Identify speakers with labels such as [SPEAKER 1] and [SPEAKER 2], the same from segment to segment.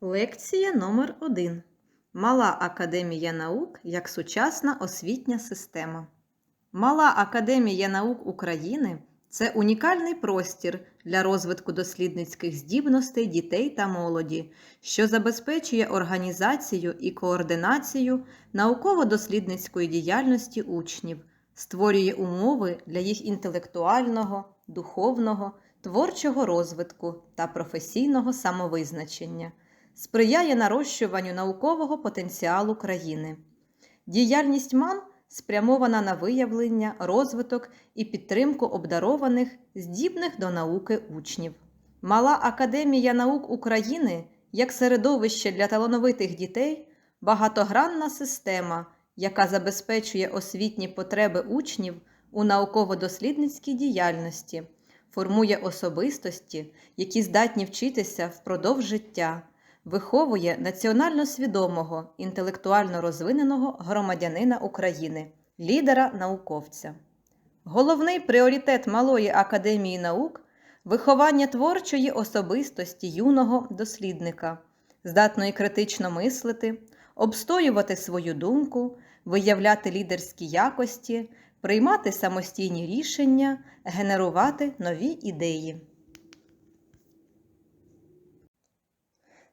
[SPEAKER 1] Лекція номер 1 Мала Академія наук як сучасна освітня система. Мала Академія наук України це унікальний простір для розвитку дослідницьких здібностей дітей та молоді, що забезпечує організацію і координацію науково-дослідницької діяльності учнів, створює умови для їх інтелектуального, духовного, творчого розвитку та професійного самовизначення сприяє нарощуванню наукового потенціалу країни. Діяльність МАН спрямована на виявлення, розвиток і підтримку обдарованих, здібних до науки учнів. Мала Академія наук України як середовище для талановитих дітей багатогранна система, яка забезпечує освітні потреби учнів у науково-дослідницькій діяльності, формує особистості, які здатні вчитися впродовж життя виховує національно свідомого, інтелектуально розвиненого громадянина України, лідера науковця. Головний пріоритет Малої академії наук виховання творчої особистості юного дослідника, здатної критично мислити, обстоювати свою думку, виявляти лідерські якості, приймати самостійні рішення, генерувати нові ідеї.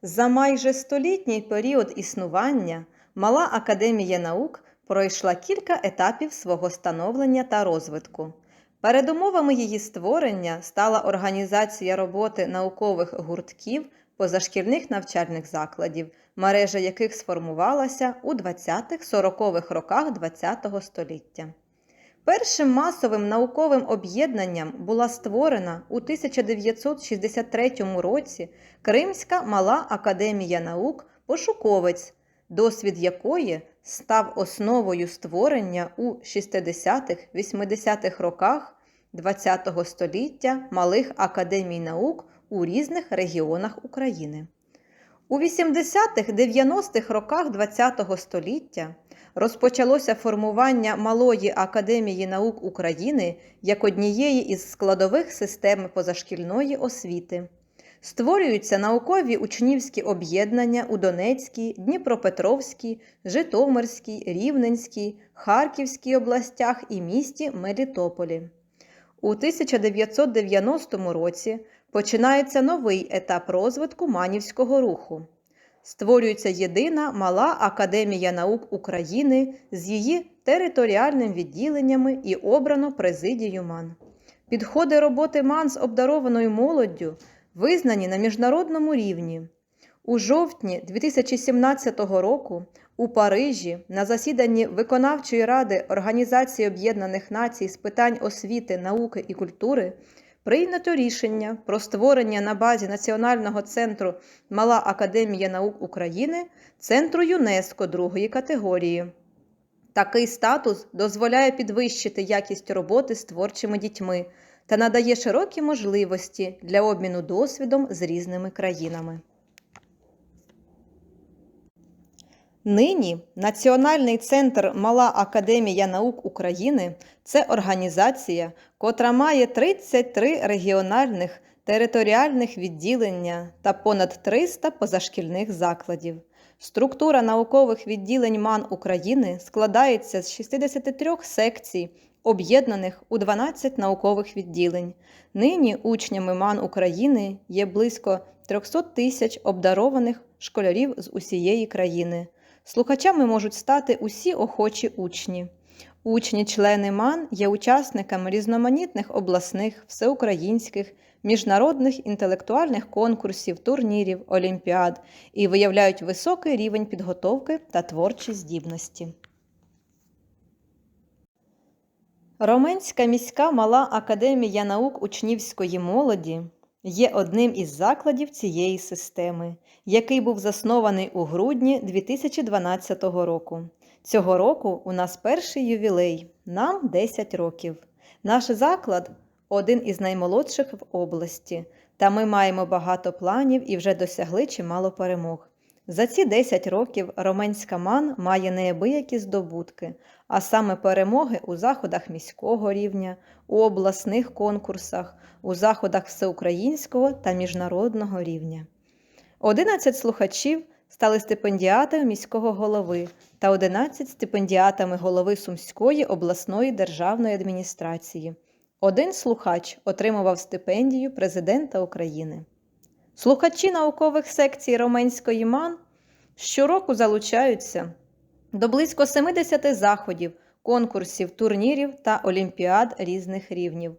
[SPEAKER 1] За майже столітній період існування Мала Академія наук пройшла кілька етапів свого становлення та розвитку. Передумовами її створення стала організація роботи наукових гуртків позашкільних навчальних закладів, мережа яких сформувалася у 20-40-х роках ХХ століття. Першим масовим науковим об'єднанням була створена у 1963 році Кримська мала академія наук Пошуковець, досвід якої став основою створення у 60-80-х роках ХХ століття малих академій наук у різних регіонах України. У 80-х-90-х роках ХХ століття розпочалося формування Малої академії наук України як однієї із складових систем позашкільної освіти. Створюються наукові учнівські об'єднання у Донецькій, Дніпропетровській, Житомирській, Рівненській, Харківській областях і місті Мелітополі. У 1990 році починається новий етап розвитку манівського руху. Створюється єдина мала Академія наук України з її територіальним відділеннями і обрано президію МАН. Підходи роботи МАН з обдарованою молоддю визнані на міжнародному рівні. У жовтні 2017 року у Парижі на засіданні Виконавчої ради Організації Об'єднаних Націй з питань освіти, науки і культури прийнято рішення про створення на базі Національного центру Мала Академія наук України Центру ЮНЕСКО другої категорії. Такий статус дозволяє підвищити якість роботи з творчими дітьми та надає широкі можливості для обміну досвідом з різними країнами. Нині Національний центр Мала Академія наук України це організація, котра має 33 регіональних територіальних відділення та понад 300 позашкільних закладів. Структура наукових відділень МАН України складається з 63 секцій, об'єднаних у 12 наукових відділень. Нині учнями МАН України є близько 300 тисяч обдарованих школярів з усієї країни. Слухачами можуть стати усі охочі учні. Учні-члени МАН є учасниками різноманітних обласних, всеукраїнських, міжнародних інтелектуальних конкурсів, турнірів, олімпіад і виявляють високий рівень підготовки та творчі здібності. Роменська міська мала академія наук учнівської молоді є одним із закладів цієї системи, який був заснований у грудні 2012 року. Цього року у нас перший ювілей, нам 10 років. Наш заклад один із наймолодших в області, та ми маємо багато планів і вже досягли чимало перемог. За ці 10 років Роменська МАН має неабиякі здобутки, а саме перемоги у заходах міського рівня, у обласних конкурсах, у заходах всеукраїнського та міжнародного рівня. 11 слухачів стали стипендіатами міського голови та 11 стипендіатами голови Сумської обласної державної адміністрації. Один слухач отримував стипендію президента України. Слухачі наукових секцій Роменської МАН щороку залучаються до близько 70 заходів, конкурсів, турнірів та олімпіад різних рівнів.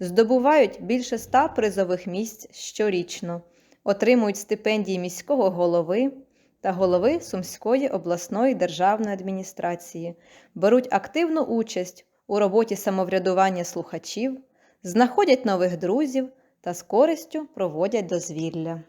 [SPEAKER 1] Здобувають більше 100 призових місць щорічно, отримують стипендії міського голови та голови Сумської обласної державної адміністрації, беруть активну участь у роботі самоврядування слухачів, знаходять нових друзів та з користю проводять дозвілля.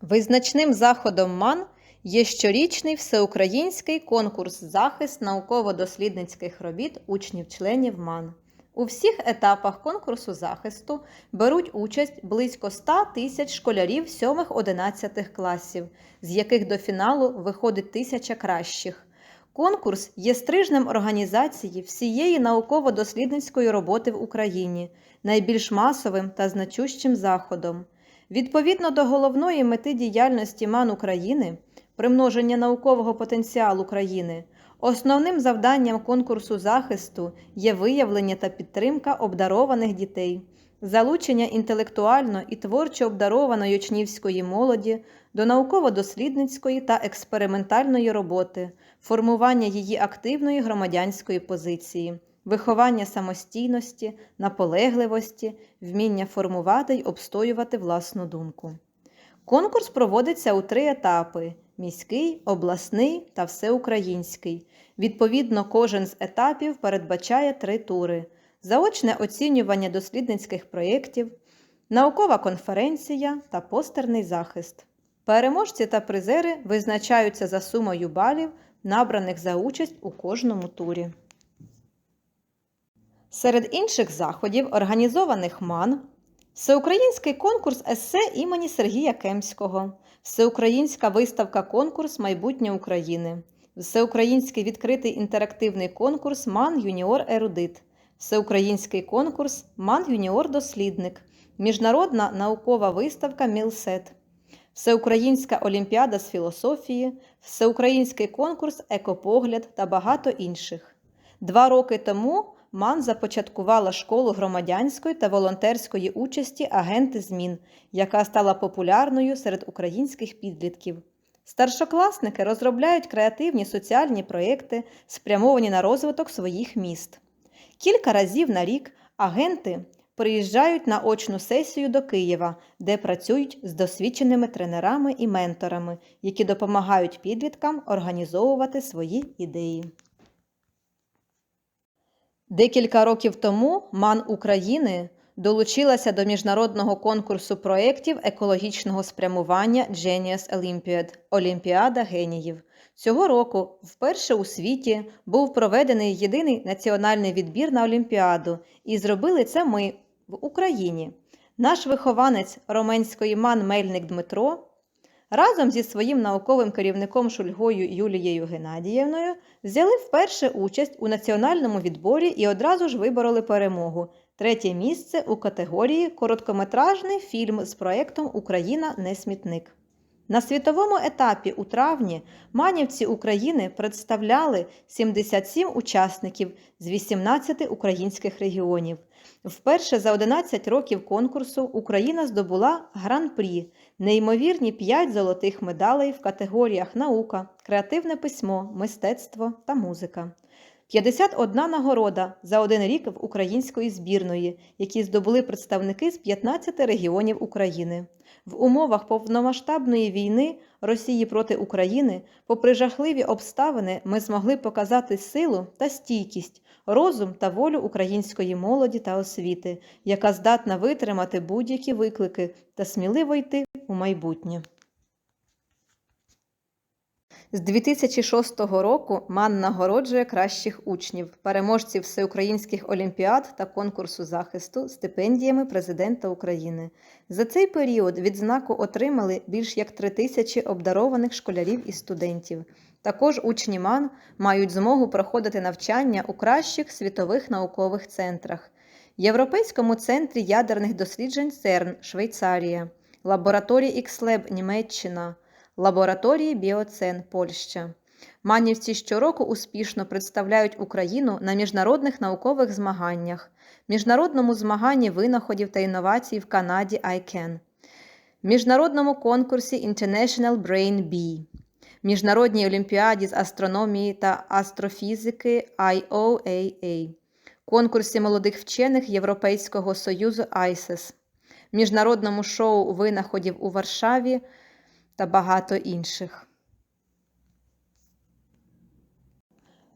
[SPEAKER 1] Визначним заходом МАН є щорічний всеукраїнський конкурс захист науково-дослідницьких робіт учнів-членів МАН. У всіх етапах конкурсу захисту беруть участь близько 100 тисяч школярів 7-11 класів, з яких до фіналу виходить тисяча кращих. Конкурс є стрижнем організації всієї науково-дослідницької роботи в Україні, найбільш масовим та значущим заходом. Відповідно до головної мети діяльності МАН України примноження наукового потенціалу країни, основним завданням конкурсу захисту є виявлення та підтримка обдарованих дітей, залучення інтелектуально і творчо обдарованої учнівської молоді до науково-дослідницької та експериментальної роботи, формування її активної громадянської позиції, виховання самостійності, наполегливості, вміння формувати й обстоювати власну думку. Конкурс проводиться у три етапи: міський, обласний та всеукраїнський. Відповідно, кожен з етапів передбачає три тури: заочне оцінювання дослідницьких проєктів, наукова конференція та постерний захист. Переможці та призери визначаються за сумою балів, набраних за участь у кожному турі. Серед інших заходів, організованих МАН, Всеукраїнський конкурс есе імені Сергія Кемського, Всеукраїнська виставка конкурс Майбутнє України, Всеукраїнський відкритий інтерактивний конкурс МАН Юніор Ерудит, Всеукраїнський конкурс МАН Юніор Дослідник, Міжнародна наукова виставка Мілсет, Всеукраїнська олімпіада з філософії, Всеукраїнський конкурс Екопогляд та багато інших. Два роки тому МАН започаткувала школу громадянської та волонтерської участі агенти змін, яка стала популярною серед українських підлітків. Старшокласники розробляють креативні соціальні проєкти, спрямовані на розвиток своїх міст. Кілька разів на рік агенти приїжджають на очну сесію до Києва, де працюють з досвідченими тренерами і менторами, які допомагають підліткам організовувати свої ідеї. Декілька років тому МАН України долучилася до міжнародного конкурсу проєктів екологічного спрямування Genius Olympiad – Олімпіада геніїв. Цього року вперше у світі був проведений єдиний національний відбір на Олімпіаду, і зробили це ми в Україні. Наш вихованець роменської МАН Мельник Дмитро разом зі своїм науковим керівником Шульгою Юлією Геннадіївною взяли вперше участь у національному відборі і одразу ж вибороли перемогу. Третє місце у категорії Короткометражний фільм з проєктом Україна не смітник. На світовому етапі у травні манівці України представляли 77 учасників з 18 українських регіонів. Вперше за 11 років конкурсу Україна здобула гран-прі, неймовірні 5 золотих медалей в категоріях наука, креативне письмо, мистецтво та музика. 51 нагорода за один рік в української збірної, які здобули представники з 15 регіонів України. В умовах повномасштабної війни Росії проти України, попри жахливі обставини, ми змогли показати силу та стійкість, розум та волю української молоді та освіти, яка здатна витримати будь-які виклики та сміливо йти у майбутнє. З 2006 року МАН нагороджує кращих учнів, переможців всеукраїнських олімпіад та конкурсу захисту стипендіями Президента України. За цей період відзнаку отримали більш як три тисячі обдарованих школярів і студентів. Також учні МАН мають змогу проходити навчання у кращих світових наукових центрах. Європейському центрі ядерних досліджень ЦЕРН Швейцарія, лабораторії XLab Німеччина, лабораторії Біоцен Польща. Манівці щороку успішно представляють Україну на міжнародних наукових змаганнях, міжнародному змаганні винаходів та інновацій в Канаді ICANN, міжнародному конкурсі International Brain Bee, Міжнародній олімпіаді з астрономії та астрофізики IOAA, конкурсі молодих вчених Європейського Союзу ICES, міжнародному шоу винаходів у Варшаві та багато інших.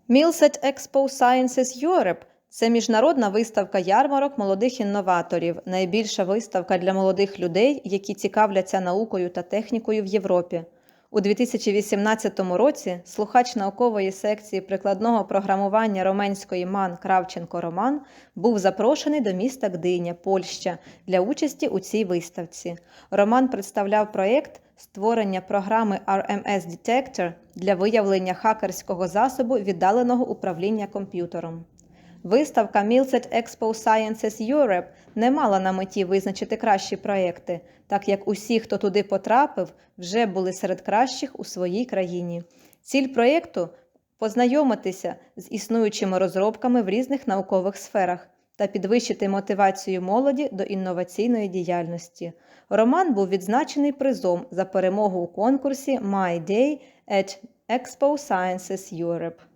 [SPEAKER 1] Milset Expo Sciences Europe – це міжнародна виставка ярмарок молодих інноваторів, найбільша виставка для молодих людей, які цікавляться наукою та технікою в Європі. У 2018 році слухач наукової секції прикладного програмування роменської МАН Кравченко Роман був запрошений до міста Гдиня, Польща, для участі у цій виставці. Роман представляв проєкт створення програми RMS Detector для виявлення хакерського засобу віддаленого управління комп'ютером. Виставка Milset Expo Sciences Europe не мала на меті визначити кращі проекти, так як усі, хто туди потрапив, вже були серед кращих у своїй країні. Ціль проєкту познайомитися з існуючими розробками в різних наукових сферах та підвищити мотивацію молоді до інноваційної діяльності. Роман був відзначений призом за перемогу у конкурсі My Day at Expo Sciences Europe.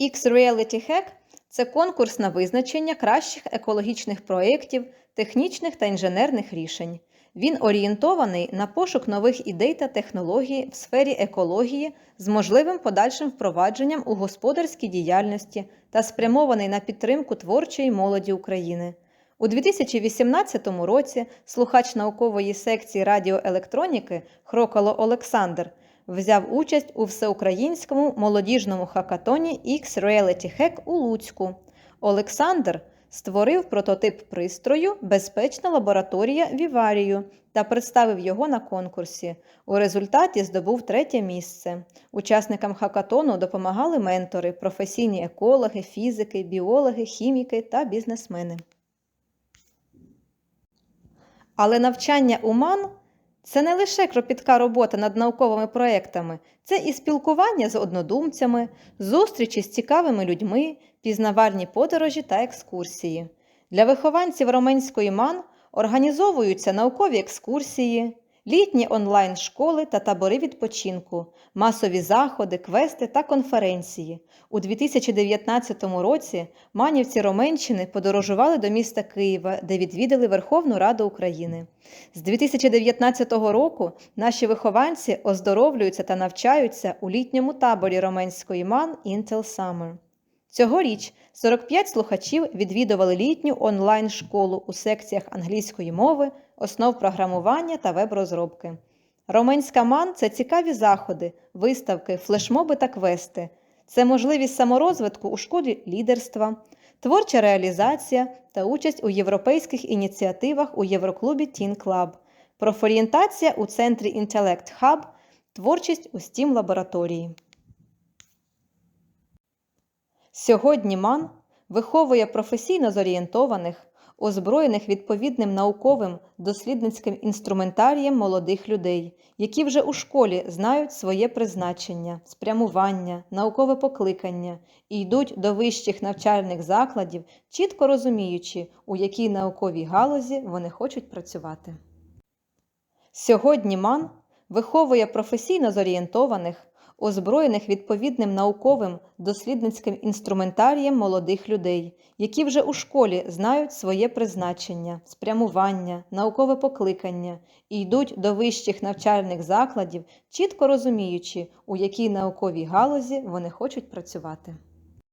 [SPEAKER 1] X-Reality Hack – це конкурс на визначення кращих екологічних проєктів, технічних та інженерних рішень. Він орієнтований на пошук нових ідей та технологій в сфері екології з можливим подальшим впровадженням у господарській діяльності та спрямований на підтримку творчої молоді України. У 2018 році слухач наукової секції радіоелектроніки Хрокало Олександр взяв участь у всеукраїнському молодіжному хакатоні X-Reality Hack у Луцьку. Олександр створив прототип пристрою Безпечна лабораторія Віварію та представив його на конкурсі. У результаті здобув третє місце. Учасникам хакатону допомагали ментори, професійні екологи, фізики, біологи, хіміки та бізнесмени. Але навчання УМАН це не лише кропітка робота над науковими проектами, це і спілкування з однодумцями, зустрічі з цікавими людьми, пізнавальні подорожі та екскурсії. Для вихованців Роменської МАН організовуються наукові екскурсії, літні онлайн-школи та табори відпочинку, масові заходи, квести та конференції. У 2019 році манівці Роменщини подорожували до міста Києва, де відвідали Верховну Раду України. З 2019 року наші вихованці оздоровлюються та навчаються у літньому таборі Роменської МАН Intel Summer. Цьогоріч 45 слухачів відвідували літню онлайн-школу у секціях англійської мови, основ програмування та веб-розробки. Роменська МАН це цікаві заходи, виставки, флешмоби та квести. Це можливість саморозвитку у школі лідерства, творча реалізація та участь у європейських ініціативах у Євроклубі Teen Club, профорієнтація у центрі Intellect Hub, творчість у STEAM лабораторії. Сьогодні МАН виховує професійно зорієнтованих, озброєних відповідним науковим дослідницьким інструментарієм молодих людей, які вже у школі знають своє призначення, спрямування, наукове покликання і йдуть до вищих навчальних закладів, чітко розуміючи, у якій науковій галузі вони хочуть працювати. Сьогодні МАН виховує професійно зорієнтованих, озброєних відповідним науковим дослідницьким інструментарієм молодих людей, які вже у школі знають своє призначення, спрямування, наукове покликання і йдуть до вищих навчальних закладів, чітко розуміючи, у якій науковій галузі вони хочуть працювати.